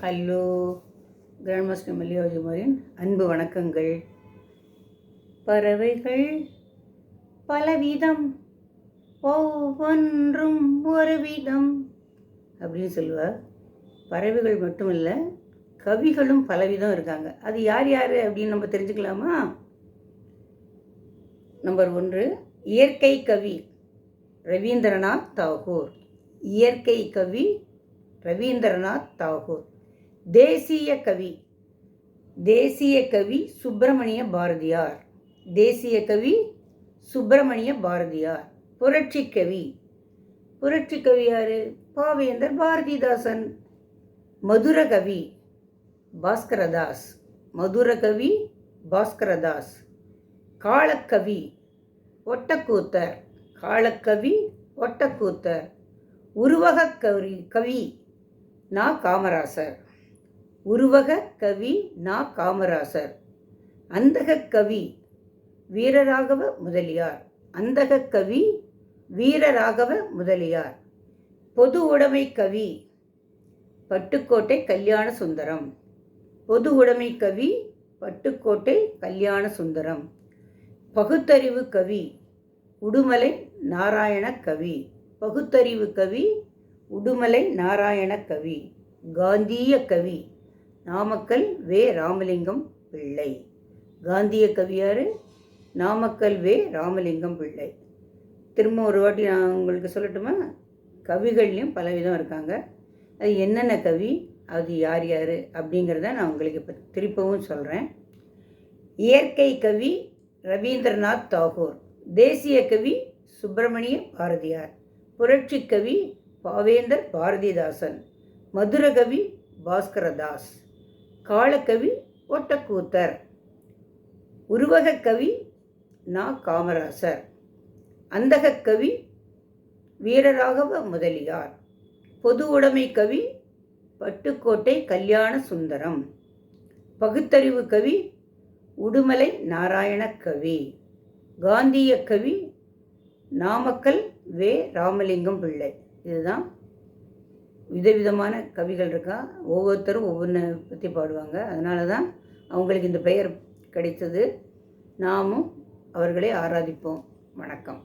Hello grand master மல்லிகாஜுமாரின் அன்பு வணக்கங்கள். பறவைகள் பலவிதம் ஒவ்வொன்றும் ஒரு விதம் அப்படின்னு சொல்லுவார் பறவைகள் மட்டும் இல்லை கவிகளும் பலவிதம் இருக்காங்க. அது யார் யார் அப்படின்னு நம்ம தெரிஞ்சுக்கலாமா? நம்பர் ஒன்று இயற்கை கவி ரவீந்திரநாத் தாகூர். இயற்கை கவி ரவீந்திரநாத் தாகூர். தேசிய கவி தேசிய கவி சுப்பிரமணிய பாரதியார். தேசிய கவி சுப்பிரமணிய பாரதியார். புரட்சி கவி. புரட்சி கவி யாரு? பாவேந்தர் பாரதிதாசன். மதுர கவி பாஸ்கரதாஸ். மதுர கவி பாஸ்கரதாஸ். காளக்கவி ஒட்டக்கூத்தர். காளக்கவி ஒட்டக்கூத்தர். உருவகக் கவி கவி நா. காமராசர். உருவக கவி நா. காமராசர். அந்தக கவி வீரராகவ முதலியார். அந்தக கவி வீரராகவ முதலியார். பொது உடைமை கவி பட்டுக்கோட்டை கல்யாண சுந்தரம். பொது உடைமை கவி பட்டுக்கோட்டை கல்யாண சுந்தரம். பகுத்தறிவு கவி உடுமலை நாராயண கவி. பகுத்தறிவு கவி உடுமலை நாராயண கவி. காந்திய கவி நாமக்கல் வே. ராமலிங்கம் பிள்ளை. காந்திய கவியார் நாமக்கல் வே. ராமலிங்கம் பிள்ளை. திரும்ப ஒரு வாட்டி நான் உங்களுக்கு சொல்லட்டுமா? கவிகள்லையும் பலவிதம் இருக்காங்க. அது என்னென்ன கவி அது யார் யார் அப்படிங்கிறத நான் உங்களுக்கு இப்போ திருப்பவும் சொல்கிறேன் இயற்கை கவி ரவீந்திரநாத் தாகூர் தேசிய கவி சுப்பிரமணிய பாரதியார் புரட்சி கவி பாவேந்தர் பாரதிதாசன் மதுரகவி பாஸ்கரதாஸ். காளக்கவி ஒட்டக்கூத்தர். உருவகக் கவி நா. காமராசர். அந்தகக் கவி வீரராகவ முதலியார். பொது உடைமை கவி பட்டுக்கோட்டை கல்யாண சுந்தரம். பகுத்தறிவு கவி உடுமலை நாராயண கவி. காந்திய கவி நாமக்கல் வே. ராமலிங்கம் பிள்ளை. இதுதான் விதவிதமான கவிகள் இருக்கா? ஒவ்வொருத்தரும் ஒவ்வொன்று பற்றி பாடுவாங்க. அதனால தான் அவங்களுக்கு இந்த பெயர் கிடைத்தது. நாமும் அவர்களை ஆராதிப்போம். வணக்கம்.